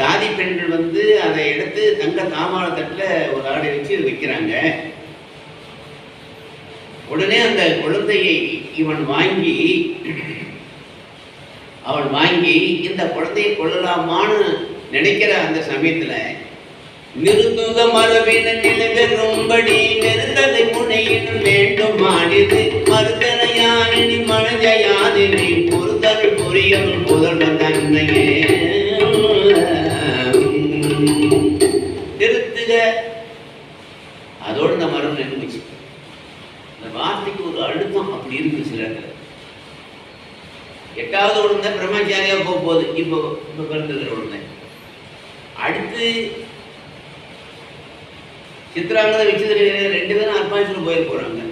தாதி பெண்கள் வந்து அதை எடுத்து தங்க தாமால தட்டில் ஒரு ஆடை வச்சு வைக்கிறாங்க. உடனே அந்த குழந்தையை இவன் வாங்கி அவன் வாங்கி இந்த குழந்தையை கொள்ளலாமான்னு நினைக்கிற அந்த சமயத்தில் நிறுத்துக மரபின நிலவெறும்படி நெருந்ததை முனையின் வேண்டும் மாடிது மறுதனையானி மனஜயாதினி பொறுத்தல் புரியும் புதல்வன் தன்னையே. திருத்துக அதோடு இந்த மரம் நின்றுச்சு இந்த வார்த்தைக்கு ஒரு அழுத்தம் அப்படி இருக்கு சில எட்டாவது ஒழுங்க பிரம்மச்சாரியா போக போகுது இப்போ இப்போ பிறந்தது ஒழுங்க. அடுத்து சித்ராங்கதை வச்சது ரெண்டு பேரும் அர்ப்பாஞ்சல் போயிட போறாங்க.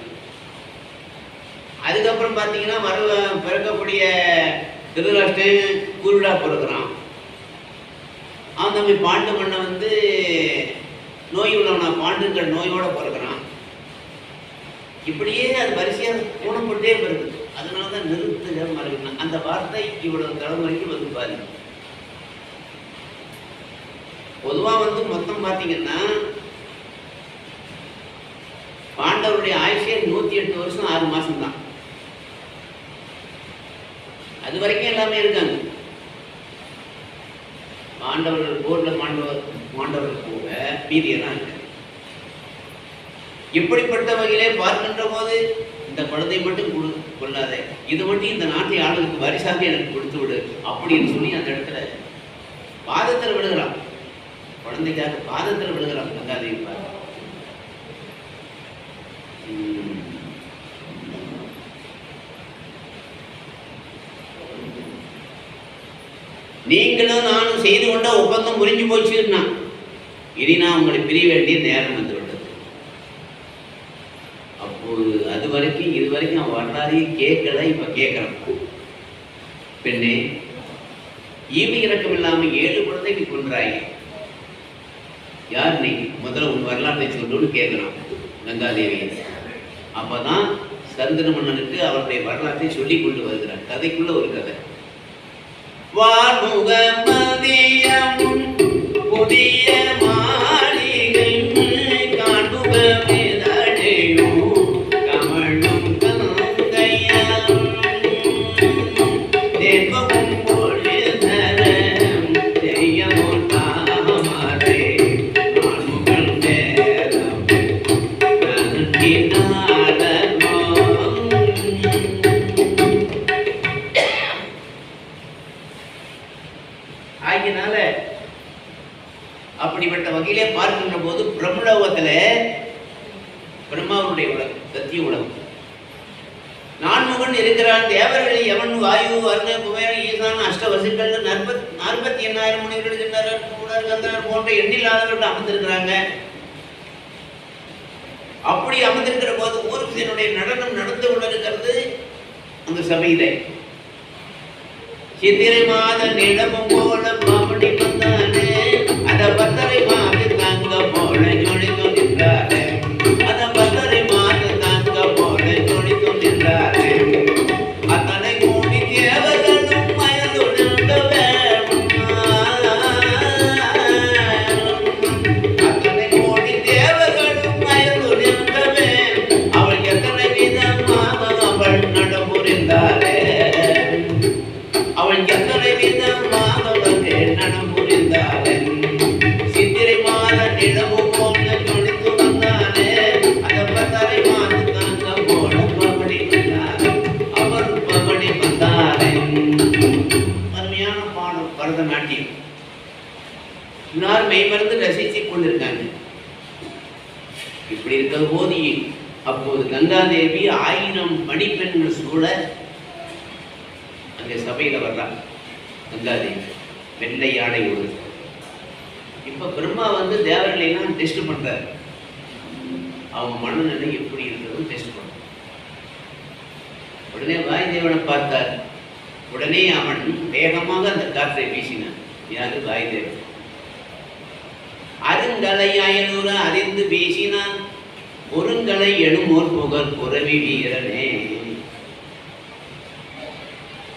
அதுக்கப்புறம் பார்த்தீங்கன்னா வர பிறக்கக்கூடிய திருதராஷ்டு குருடா பிறக்கிறான் தம்பி பாண்டு மண்ணை வந்து நோய் உள்ளவனா? பாண்டுங்கிற நோயோட பிறகுறான் இப்படியே அது வரிசையாக ஊனப்பட்டே வருது. அதனால தான் நிறுத்துக மறுக்கணும் அந்த வார்த்தை இவ்வளவு தலைமுறைக்கு வந்து பாருங்க. பொதுவாக வந்து மொத்தம் பார்த்தீங்கன்னா பாண்டவருடைய ஆயுஷே நூற்றி எட்டு வருஷம் ஆறு மாதம் தான் அது வரைக்கும் எல்லாமே இருக்காங்க. ஆண்டவர்கள் போர்ல மாண்டவர் மாண்டவர்கள் போக மீதியெல்லாம் இருக்காங்க இப்படிப்பட்ட வகையிலே பார்க்கின்ற போது இந்த குழந்தை மட்டும் கொடு கொள்ளாத. இது மட்டும் இந்த நாட்டை ஆளுக்கு வரிசாக எனக்கு கொடுத்து விடு அப்படின்னு சொல்லி அந்த இடத்துல பாதத்தில் விழுகிறான். குழந்தைக்காக பாதத்தில் விழுகிறான் கங்காதேவி நீங்களும் நான் நீங்களும் செய்து கொண்ட ஒப்பந்தம் முறிஞ்சு போச்சுன்னா இனி நான் உங்களை பிரிய வேண்டிய நேரம் வந்து விட்டது அப்போது அது வரைக்கும் இது வரைக்கும் அவன் வரலாறையும் கேட்கல இப்ப கேட்குறான். பெண்ணே ஈவி இறக்கம் இல்லாமல் ஏழு குழந்தைக்கு கொன்றாய். யார் நீ? முதல்ல உன் வரலாற்றை சொல்லுன்னு கேட்கிறான் கங்காதேவி. அப்பதான் சந்திர மன்னனுக்கு அவருடைய வரலாற்றை சொல்லி கொண்டு வருகிறார். கதைக்குள்ள ஒரு கதை. വാണുക മതിയം പുതിയ മാ அப்படிப்பட்ட வகையிலே பார்க்கின்ற போது பிரம்மலோகத்தில் பிரம்மாவுடைய உலகம் சத்திய உலகம். நான்முகன் இருக்கிறான் தேவர்கள் எவன் வாயு வர்ண குபேர ஈசான் அஷ்டவசுக்கள் நாற்பத் நாற்பத்தி எண்ணாயிரம் முனிவர்கள் கிண்ணறர் கூடர் கந்தனர் போன்ற எண்ணில்லாதவர்கள் அமர்ந்திருக்கிறாங்க. அப்படி அமர்ந்திருக்கிற போது ஊர்வசியனுடைய நடனம் நடந்து கொண்டிருக்கிறது அந்த சபையிலே. சித்திரை மாத நிலமும் போல மாமடி எல்லாரும் மெய்மறந்து ரசித்து கொண்டிருக்காங்க இப்படி இருக்கிற போது அப்போது கங்காதேவி ஆயிரம் மணிப்பெண்கள் சூழ அங்கே சபையில் வர்றான் கங்காதேவி வெள்ளை யானை ஒரு இப்போ பிரம்மா வந்து தேவர்களைலாம் டெஸ்ட் பண்றார். அவன் மனநிலை எப்படி இருக்கிறது டெஸ்ட் பண்ணுறான் உடனே வாயுதேவனை பார்த்தார். உடனே அவன் வேகமாக அந்த காற்றை வீசினான். யாரு? வாயுதேவன் அருங்கலை அயனூர அறிந்து வீசினான். ஒருங்கலை எழுமோர் புகழ் புறவி வீரனே.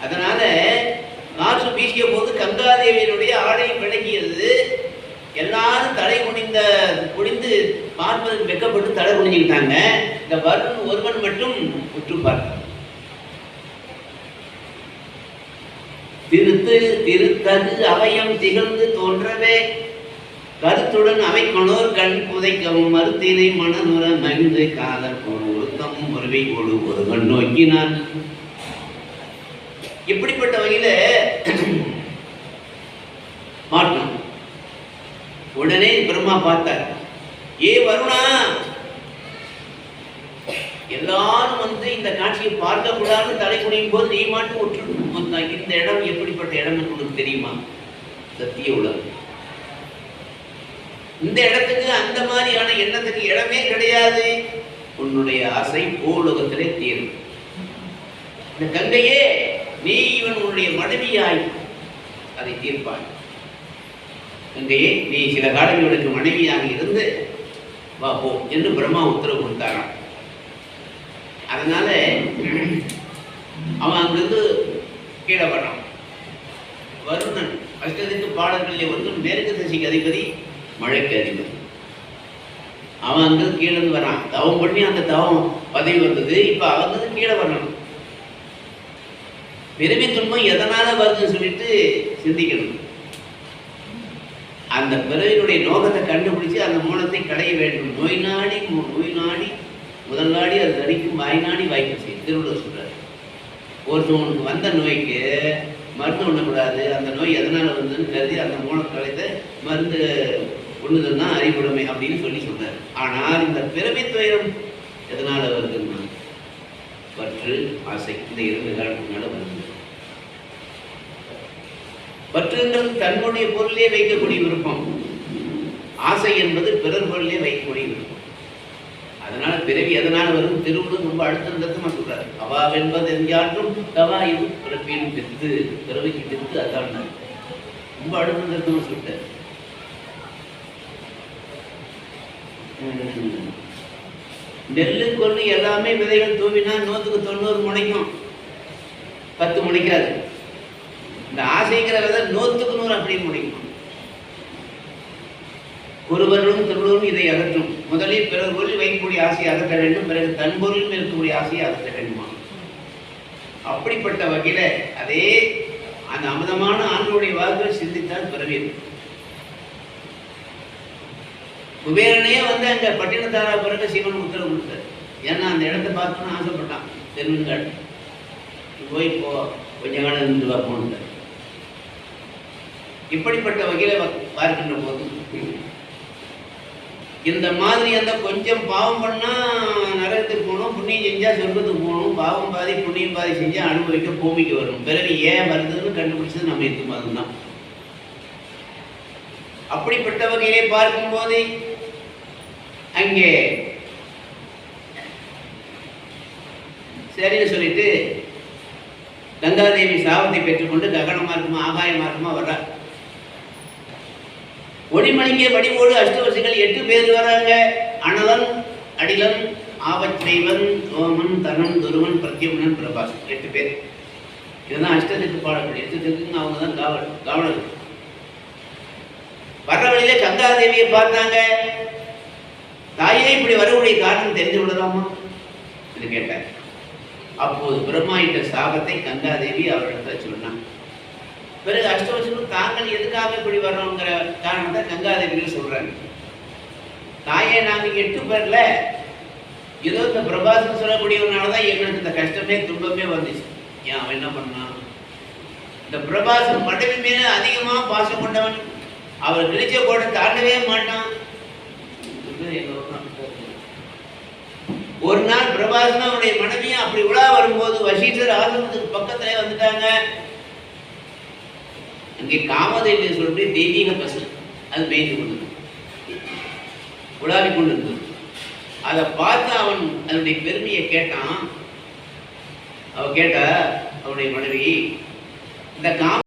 அதனால காற்று வீசிய போது கங்காதேவியினுடைய ஆடை விளங்கியது தலை குனிந்த குனிந்து பார்ப்பதற்கு வெக்கப்பட்டு தலை குனிஞ்சுக்கிட்டாங்க. இந்த வருண் ஒருவன் மட்டும் உற்று பார்த்தான் திருத்து திருத்தகு அவயம் திகழ்ந்து தோன்றவே கருத்துடன் அவை கொணோர் கண் புதைக்கவும் மறுத்தினை மனநுர மகிழ்ந்து காதல் போன ஒருத்தமும் உறவை கொடு ஒருவன் நோக்கினான் இப்படிப்பட்ட வகையில மாற்றம் உடனே பிரம்மா பார்த்தார். ஏ வருணா எல்லாரும் வந்து இந்த காட்சியை பார்க்கக்கூடாதுன்னு தலை குனியும் போது நீ மட்டும் ஒற்று இந்த இடம் எப்படிப்பட்ட இடம் உனக்கு தெரியுமா? சத்திய உலகம். இந்த இடத்துக்கு அந்த மாதிரியான எண்ணத்துக்கு இடமே கிடையாது. உன்னுடைய ஆசை பூலோகத்திலே தீரும். இந்த கங்கையே நீ இவன் உன்னுடைய மனைவியாய் அதை தீர்ப்பாய். கங்கையே நீ சில காலங்களுக்கு மனைவியாக இருந்து வா போ என்று பிரம்மா உத்தரவு கொடுத்தாராம். அதனால அவன் அங்கிருந்து கீழே வர்றான். வருணன் அஷ்டதிக்கு பாடல்களில் வந்து மேற்கு திசைக்கு அதிபதி மழைக்கு அதிபதி அவன் அங்கிருந்து கீழே இருந்து வரான். தவம் பண்ணி அந்த தவம் பதவி வந்தது. இப்போ அவங்க கீழே வரணும். பெருமை துன்பம் எதனால வருதுன்னு சொல்லிட்டு சிந்திக்கணும். அந்த பிறவியினுடைய நோக்கத்தை கண்டுபிடிச்சு அந்த மூலத்தை கடைய வேண்டும். நோய் நாடி நோய் நாடி முதல் நாடி அது தடிக்கும் வாய் நாடி வாய்ப்பு செய்யும் திருவள்ளுவர் சொல்றாரு. ஒருத்தவனுக்கு வந்த நோய்க்கு மருந்து உண்ணக்கூடாது. அந்த நோய் எதனால வந்ததுன்னு கருதி அந்த மூலம் கலைத்த மருந்து ஒண்ணுதான் தான் அறிவுடைமை அப்படின்னு சொல்லி சொன்னார். ஆனால் இந்த பிறவி துயரம் எதனால வருதுன்னா பற்று ஆசை இந்த இரண்டு காரணத்தினால வருது. பற்றுன்றது தன்னுடைய பொருளே வைக்கக்கூடிய விருப்பம். ஆசை என்பது பிறர் பொருளே வைக்கக்கூடிய விருப்பம். அதனால பிறவி எதனால வரும்? திருவுடன் ரொம்ப அடுத்த தத்தமா சொல்றாரு. அவா என்பது எஞ்சாற்றும் தவா இது பிறப்பின் பித்து பிறவிக்கு பித்து அதான் ரொம்ப அடுத்த தத்தமா சொல்லிட்டார். நெல்லு கொண்டு எல்லாமே விதைகள் தூவினா நூற்றுக்கு தொண்ணூறு முளைக்கும். பத்து முளைக்காது. இந்த ஆசைங்கிற விதை நூற்றுக்கு நூறு அப்படி முடிக்கும் ஒருவர்களும் திருவள்ளுவரும் இதை அகற்றும். முதலில் பிறர் பொருள் வைக்கக்கூடிய ஆசையை அகற்ற வேண்டும். பிறகு தன்பொருளும் இருக்கக்கூடிய ஆசையை அகற்ற வேண்டுமா? அப்படிப்பட்ட வகையில அதே அந்த அமிதமான ஆண்களுடைய வாக்குகள் சிந்தித்தால் பிறவியது குபேரனையே வந்து அந்த பட்டினத்தாரா பிறகு சிவன் உத்தரவு கொடுத்தார். ஏன்னா அந்த இடத்த பார்க்கணும்னு ஆசைப்பட்டான். தெருவுங்காடு போய் போ. கொஞ்ச காலம் இருந்து வா இப்படிப்பட்ட வகையில பார்க்கின்ற போது இந்த மாதிரி அந்த கொஞ்சம் பாவம் பண்ணா நரகத்துக்கு போகணும் புண்ணியம் செஞ்சா சொர்க்கத்துக்கு போகணும் பாவம் பாதி புண்ணியம் பாதி செஞ்சா அனுபவிக்க பூமிக்கு வரும். பிறகு ஏன் வருதுன்னு கண்டுபிடிச்சது நம்ம எத்து மதம் தான் அப்படிப்பட்ட வகையிலே பார்க்கும்போது அங்கே சரின்னு சொல்லிட்டு கங்காதேவி சாபத்தை பெற்றுக்கொண்டு ககன மார்க்கமா ஆகாய மார்க்கமா வர்றார். ஒளிமணிங்க வடிவோடு அஷ்டவசிகள் எட்டு பேர் வராங்க. அனலன் அடிலன் ஆவச்சைவன் சோமன் தனன் துருவன் பிரத்யுமனன் பிரபாசன் எட்டு பேர். இதுதான் அஷ்டத்துக்கு பாடக்கூடிய எட்டு திக்குங்க அவங்க தான் காவல் காவலர் வர்ற கங்கா கங்காதேவியை பார்த்தாங்க. தாயே இப்படி வரக்கூடிய காரணம் தெரிஞ்சு விடலாமா என்று கேட்டார். அப்போது பிரம்மாயிட்ட சாபத்தை கங்காதேவி அவரிடத்துல சொன்னான் பிறகு அஷ்டவசனம் தாங்கள் எதுக்காக இப்படி வர்றோங்கிற காரணத்தை கங்காதேவிகள் சொல்றாங்க. தாயே நாங்க எட்டு பேர்ல ஏதோ இந்த பிரபாசம் சொல்லக்கூடியவனால தான் எங்களுக்கு இந்த கஷ்டமே துன்பமே வந்துச்சு. ஏன் அவன் என்ன பண்ணான்? இந்த பிரபாசன் மனைவி மேல அதிகமா பாசம் கொண்டவன் அவர் கிழிச்ச கோட்டை தாண்டவே மாட்டான். ஒரு நாள் பிரபாசன் அவருடைய மனைவியும் அப்படி உலா வரும்போது வசீசர் ஆசிரமத்துக்கு பக்கத்துல வந்துட்டாங்க. அங்கே காமதேவி சொல்லி தெய்வீக பசு. அது மேய்ந்து கொண்டு உலாவி கொண்டு இருந்தது அதை பார்த்து அவன் அதனுடைய பெருமையை கேட்டான். அவ கேட்டா அவனுடைய மனைவி இந்த காம